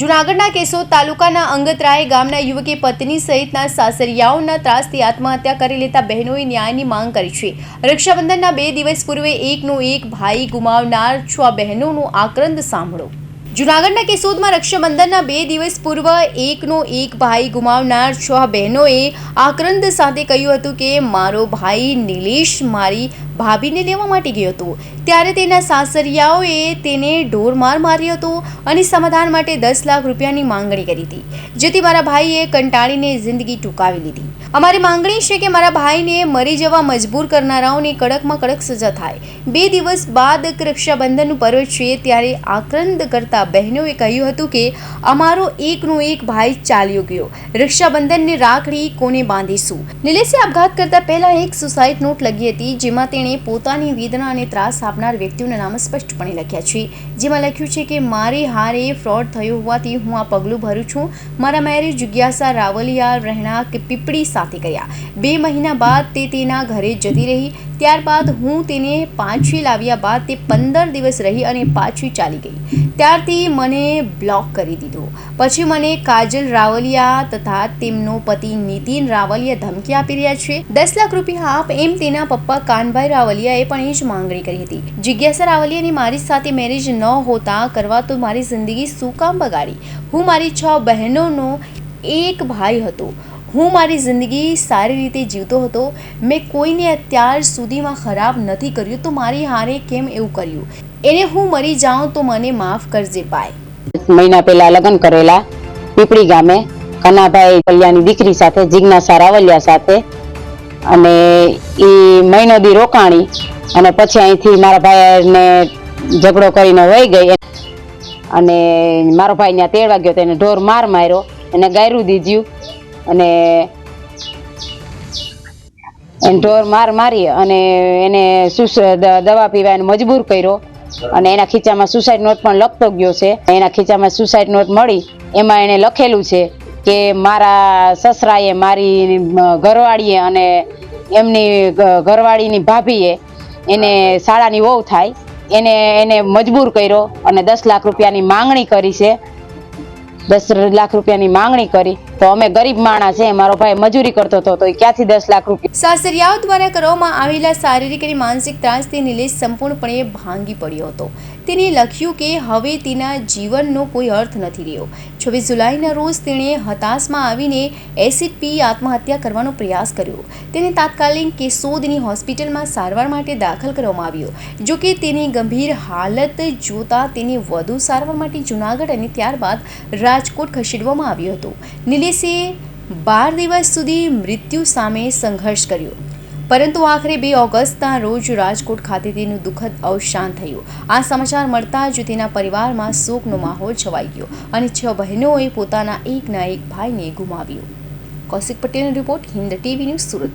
જૂનાગઢના કેસો તાલુકાના અંગતરાય ગામના યુવકે પત્ની સહિતના સાસરિયાઓના ત્રાસથી આત્મહત્યા કરી લેતા બહેનોએ ન્યાયની માંગ કરી છે. રક્ષાબંધનના બે દિવસ પૂર્વે એકનો એક ભાઈ ગુમાવનાર છ. બહેનોનો આક્રંદ સાંભળો. જૂનાગઢના કેશોદમાં રક્ષાબંધનના બે દિવસ પૂર્વ એકનો એક ભાઈ ગુમાવનાર છ. બહેનોએ આક્રંદ સાથે કહ્યું હતું કે, મારો ભાઈ નિલેશ મારી ભાભીને લેવા માટે ગયો હતો. ત્યારે તેના સાસરિયાઓએ તેને ઢોરમાર માર્યો હતો અને સમાધાન માટે દસ લાખ રૂપિયાની માંગણી કરી હતી, જેથી મારા ભાઈએ કંટાળીને જિંદગી ટૂંકાવી લીધી. અમારી માંગણી છે કે મારા ભાઈને મરી જવા મજબૂર કરનારાઓને કડકમાં કડક સજા થાય. બે દિવસ બાદ રક્ષાબંધનનું પર્વ છે ત્યારે આક્રંદ કરતા બહેનોએ કહ્યું હતું કે, અમારો એકનો એક ભાઈ ચાલ્યો ગયો. રક્ષાબંધનની રાખડી કોને બાંધીશું? નિલેશે આપઘાત કરતા પહેલા એક સુસાઇડ નોટ લગી હતી, જેમાં તેણે પોતાની વેદના અને ત્રાસ આપનાર વ્યક્તિઓના નામ સ્પષ્ટપણે લખ્યા છે. જેમાં લખ્યું છે કે, મારી હારે ફ્રોડ થયો હોવાથી હું આ પગલું ભરું છું. મારા મેરેજ જિજ્ઞાસા રાવલિયા રહેણાંક પીપળી સાથે કર્યા. બે મહિના બાદ તે તેના ઘરે જતી રહી. ત્યારબાદ હું તેને પાછી લાવ્યા બાદ તે પંદર દિવસ રહી અને પાછી ચાલી ગઈ. ત્યારથી મને બ્લોક કરી દીધો. પછી મને કાજલ રાવલિયા તથા તેમનો પતિ નીતિન રાવલિયા ધમકી આપી રહ્યા છે. દસ લાખ રૂપિયા આપ એમ તેના પપ્પા કાનભાઈ રાવલિયાએ પણ એ જ માંગણી કરી હતી. જિજ્ઞાસા રાવલિયાની મારી સાથે મેરેજ ન હોતા કરવા તો મારી જિંદગી શું કામ બગાડી? હું મારી છ બહેનોનો એક ભાઈ હતો. હું મારી જિંદગી સારી રીતે જીવતો હતો. મેં કોઈને અત્યાર સુધીમાં ખરાબ નથી કર્યું, તો મારી હારે કેમ એવું કર્યું? એને હું મરી જાઉં તો મને માફ કરજે, ભાઈ. મહિના પહેલા લગ્ન કરેલા પીપળી ગામે કનાભાઈ કલ્યાણની દીકરી સાથે, જિજ્ઞાસા રાવલિયા સાથે અને એ મહિનો દી રોકાણી અને પછી અહીંથી મારા ભાઈને ઝઘડો કરીને વહી ગઈ. અને મારો ભાઈ ત્યાં તેડવા ગયો તો એને ઢોર માર માર્યો, એને ગાયરું દીધ્યું અને એને ઢોર માર મારી અને એને સુસ દવા પીવા એને મજબૂર કર્યો અને એના ખીચામાં સુસાઇડ નોટ પણ લખતો ગયો છે. એના ખીચામાં સુસાઇડ નોટ મળી. એમાં એને લખેલું છે કે મારા સસરાએ મારી ઘરવાળીએ અને એમની ઘરવાળીની ભાભીએ એને શાળાની વહુ થાય એને એને મજબૂર કર્યો અને દસ લાખ રૂપિયાની માંગણી કરી છે. દસ લાખ રૂપિયાની માંગણી કરી. તો અમે ગરીબ માણસ છે, મારો ભાઈ મજૂરી કરતો હતો, તો ક્યાંથી દસ લાખ રૂપિયા? સાસરિયાઓ દ્વારા કરવામાં આવેલા શારીરિક અને માનસિક ત્રાસથી નિલેશ સંપૂર્ણપણે ભાંગી પડ્યો હતો. તેને લખ્યું કે હવે તેના જીવનનો કોઈ અર્થ નથી રહ્યો. છવ્વીસ જુલાઈના રોજ તેણે હતાશમાં આવીને એસિડ પી આત્મહત્યા કરવાનો પ્રયાસ કર્યો. તેને તાત્કાલિક કેશોદની હોસ્પિટલમાં સારવાર માટે દાખલ કરવામાં આવ્યો. જોકે તેની ગંભીર હાલત જોતા તેને વધુ સારવાર માટે જૂનાગઢ અને ત્યારબાદ રાજકોટ ખસેડવામાં આવ્યો હતો. નિલેશે બાર દિવસ સુધી મૃત્યુ સામે સંઘર્ષ કર્યો. પરંતુ આખરે બે ઓગસ્ટના રોજ રાજકોટ ખાતે તેનું દુઃખદ અવસાન થયું. આ સમાચાર મળતા જ તેના પરિવારમાં શોકનો માહોલ છવાઈ ગયો અને છ બહેનોએ પોતાના એકના એક ભાઈને ગુમાવ્યો. કૌશિક પટેલનો report Hind TV news Surat.